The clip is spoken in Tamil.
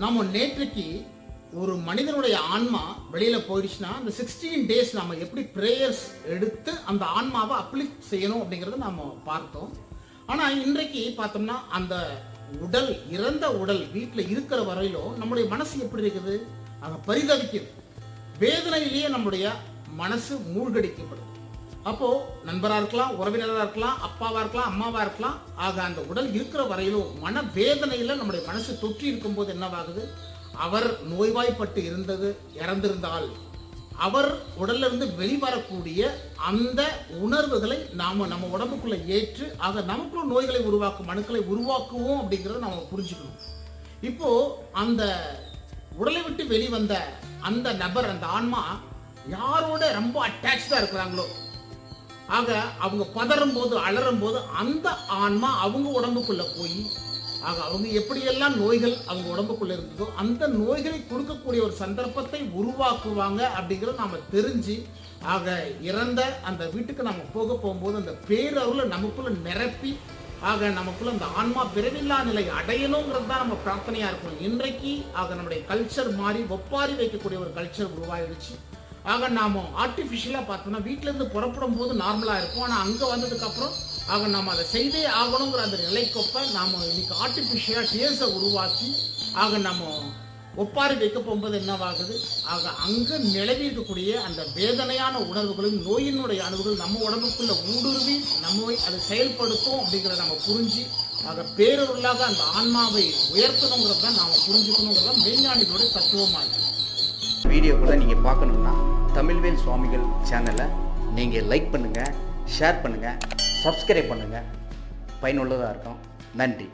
நாம் நேற்றைக்கு ஒரு மனிதனுடைய ஆன்மா வெளியில் போயிடுச்சுன்னா அந்த சிக்ஸ்டீன் டேஸ் நம்ம எப்படி ப்ரேயர்ஸ் எடுத்து அந்த ஆன்மாவை அப்லிஃப்ட் செய்யணும் அப்படிங்கிறத நாம் பார்த்தோம். ஆனால் இன்றைக்கு பார்த்தோம்னா அந்த உடல் இறந்த உடல் வீட்டில் இருக்கிற வரையிலும் நம்முடைய மனசு எப்படி இருக்குது? அதை பரிதவிக்குது. வேதனையிலேயே நம்முடைய மனசு மூழ்கடிக்கப்படுது. அப்போ நண்பரா இருக்கலாம் உறவினராக இருக்கலாம் அப்பாவா இருக்கலாம் அம்மாவா இருக்கலாம். ஆக அந்த உடல் இருக்கிற வரையிலும் மன வேதனையில நம்முடைய மனசு தொற்றி இருக்கும்போது என்னவாகுது? அவர் நோய்வாய்ப்பட்டு இருந்தது இறந்திருந்தால் அவர் உடல்ல இருந்து வெளிவரக்கூடிய அந்த உணர்வுகளை நாம நம்ம உடம்புக்குள்ள ஏற்று ஆக நமக்குள்ள நோய்களை உருவாக்கும் மனுக்களை உருவாக்குவோம் அப்படிங்கிறத நம்ம புரிஞ்சுக்கணும். இப்போ அந்த உடலை விட்டு வெளிவந்த அந்த நபர் அந்த ஆன்மா யாரோட ரொம்ப அட்டாச்சாக இருக்கிறாங்களோ? ஆக அவங்க பதறும் போது அலறும் போது அந்த ஆன்மா அவங்க உடம்புக்குள்ள போய் ஆக அவங்க எப்படியெல்லாம் நோய்கள் அவங்க உடம்புக்குள்ள இருந்ததோ அந்த நோய்களை கொடுக்கக்கூடிய ஒரு சந்தர்ப்பத்தை உருவாக்குவாங்க அப்படிங்கிறத நாம தெரிஞ்சு ஆக இறந்த அந்த வீட்டுக்கு நம்ம போக போகும்போது அந்த பேரருளை நமக்குள்ள நிரப்பி ஆக நமக்குள்ள அந்த ஆன்மா பிறவில்லா நிலை அடையணுங்கிறது தான் நம்ம பிரார்த்தனையா இருக்கும் இன்றைக்கு ஆக நம்முடைய கல்ச்சர் மாறி ஒப்பாரி வைக்கக்கூடிய ஒரு கல்ச்சர் உருவாயிடுச்சு. ஆக நாம் ஆர்டிஃபிஷியலாக பார்த்தோம்னா வீட்டிலேருந்து புறப்படும் போது நார்மலாக இருக்கும். ஆனால் அங்கே வந்ததுக்கப்புறம் ஆக நாம் அதை செய்தே ஆகணுங்கிற அந்த நிலைக்கொப்ப நாம இன்னைக்கு ஆர்டிஃபிஷியலாக டேஸை உருவாக்கி ஆக நம்ம ஒப்பாரி வைக்க போகும்போது என்னவாகுது? ஆக அங்கே நிலவி இருக்கக்கூடிய அந்த வேதனையான உணர்வுகளும் நோயினுடைய அணுகுகள் நம்ம உடம்புக்குள்ளே ஊடுருவி நம்மை அதை செயல்படுத்தும் அப்படிங்கிறத நம்ம புரிஞ்சு ஆக பேரருளாக அந்த ஆன்மாவை உயர்த்தணுங்கிறத நாம் புரிஞ்சுக்கணுங்கிறத மெய்ஞானிகளுடைய தத்துவமாக இருக்குது வீடியோக்குள்ளே நீங்கள் பார்க்கணுன்னா தமிழ்வேல் சுவாமிகள் சேனலை நீங்கள் லைக் பண்ணுங்கள் ஷேர் பண்ணுங்கள் சப்ஸ்கிரைப் பண்ணுங்கள் பயனுள்ளதாக இருக்கும். நன்றி.